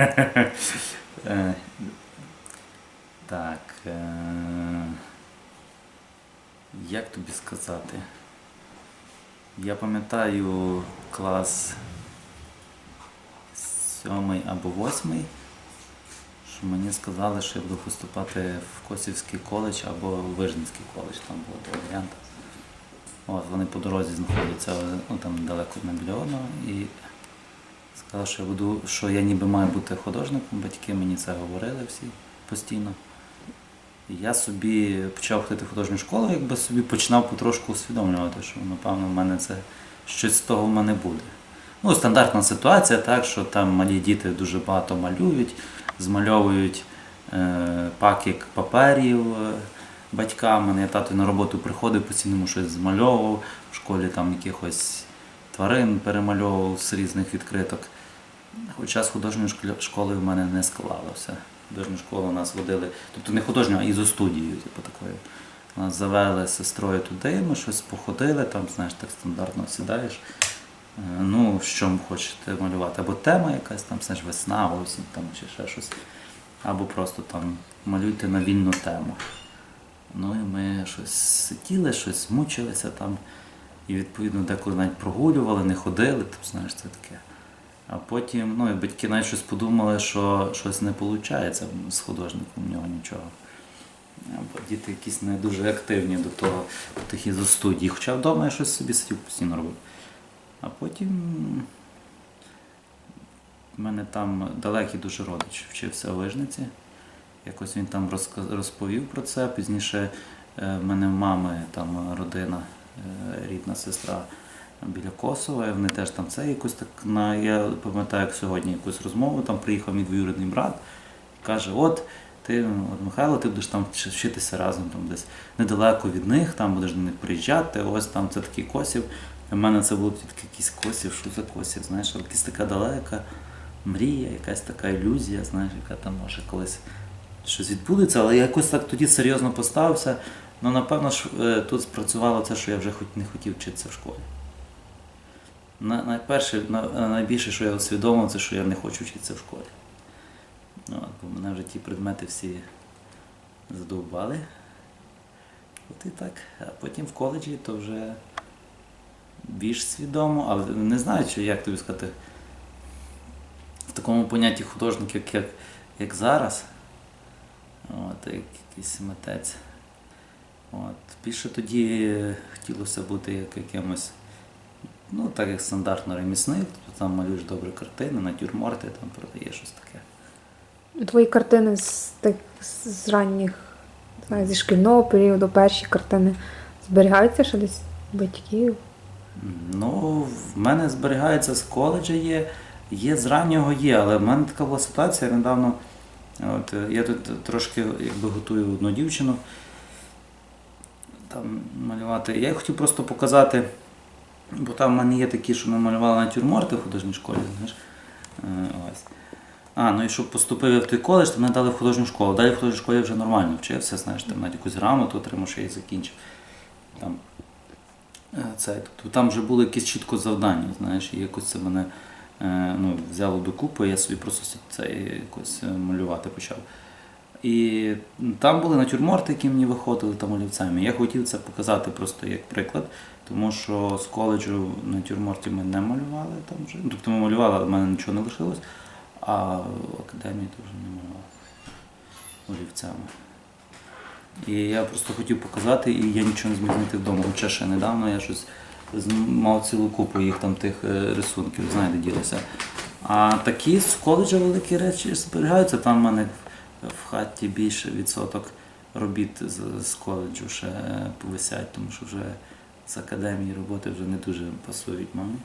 Е, Так. е, Як тобі сказати? Я пам'ятаю клас сьомий або восьмий, що мені сказали, що я буду поступати в Косівський коледж або в Вижницький коледж, там було два варіанти. От, вони по дорозі знаходяться ну, там далеко не біля одного. І сказали, що я буду, що я ніби маю бути художником, батьки мені це говорили всі постійно. І я собі почав ходити в художню школу, якби собі починав потрошку усвідомлювати, що напевно в мене це щось з того в мене буде. Ну, стандартна ситуація, так, що там малі діти дуже багато малюють, змальовують е, пакет паперів е, батькам. Мене тато на роботу приходив, постійно щось змальовував, в школі там якихось тварин перемальовував з різних відкриток. Хоча з художньою школя- школою в мене не склалося. Художню школу нас водили, тобто не художню, а ізостудію, типу такою. Нас завели з сестрою туди, ми щось походили, там, знаєш, так стандартно сідаєш. Е, Ну, що хочете малювати? Або тема якась, там, знаєш, весна, осінь там, чи ще щось. Або просто там малюйте на вільну тему. Ну і ми щось сиділи, щось мучилися там. І відповідно деколи навіть прогулювали, не ходили, там, знаєш, це таке. А потім, ну і батьки навіть щось подумали, що щось не виходить з художником, в нього нічого. Бо діти якісь не дуже активні до того, до тих ізостудій. Хоча вдома я щось собі сидів постійно робив. А потім в мене там далекий дуже родич вчився у Вижниці. Якось він там розповів про це. Пізніше е, в мене в мами там родина, рідна сестра біля Косова, і вони теж там це якось так на я пам'ятаю, як сьогодні якусь розмову, там приїхав мій двоюрідний брат, каже, от ти, от Михайло, ти будеш там вчитися разом там десь недалеко від них, там будеш до них приїжджати, ось там це такий косів. Для мене це був тільки якийсь косів, що за косів, знаєш, якась така далека мрія, якась така ілюзія, знаєш, яка там може колись щось відбудеться, але я якось так тоді серйозно поставився. Ну, напевно, ж е, тут спрацювало це, що я вже хоч не хотів вчитися в школі. Найперше, найбільше, що я усвідомив, це що я не хочу вчитися в школі. Ну, бо мене вже ті предмети всі задовбали. От і так. А потім в коледжі то вже більш свідомо, але не знаю, чи як тобі сказати, в такому понятті художник, як, як, як зараз, от, як якийсь митець. От. Більше тоді хотілося бути як якимось, ну так як стандартно ремісник, тобто там малюєш добрі картини, натюрморти, там продаєш щось таке. Твої картини з, так, з ранніх, знаю, зі шкільного періоду, перші картини зберігаються ще десь батьків. Ну, в мене зберігається з коледжа є, є з раннього є, але в мене така була ситуація недавно. От, я тут трошки якби готую одну дівчину там малювати. Я хотів просто показати, бо там в мене є такі, що ми малювали натюрморти в художній школі, знаєш. Е, Ось. А, ну і щоб поступив я в той коледж, то мене дали в художню школу. Далі в художній школі я вже нормально вчився, знаєш, там навіть якусь грамоту отримав, що я її закінчив. Там, е, це, тобто, там вже були якісь чітко завдання, знаєш, і якось це мене е, ну, взяло докупи, я собі просто це якось малювати почав. І там були натюрморти, які мені виходили там олівцями. Я хотів це показати просто як приклад, тому що з коледжу натюрмортів ми не малювали там вже. Ну, Тобто ми малювали, але в мене нічого не лишилось, а в академії теж не малював олівцями. І я просто хотів показати, і я нічого не зміг знайти вдома. Хоча ще недавно я щось мав цілу купу їх там тих е, рисунків, знаєте, ділися. А такі з коледжа великі речі зберігаються. Там в мене в хаті більше відсоток робіт з, з коледжу ще повисять, тому що вже з академії роботи вже не дуже пасують мамі.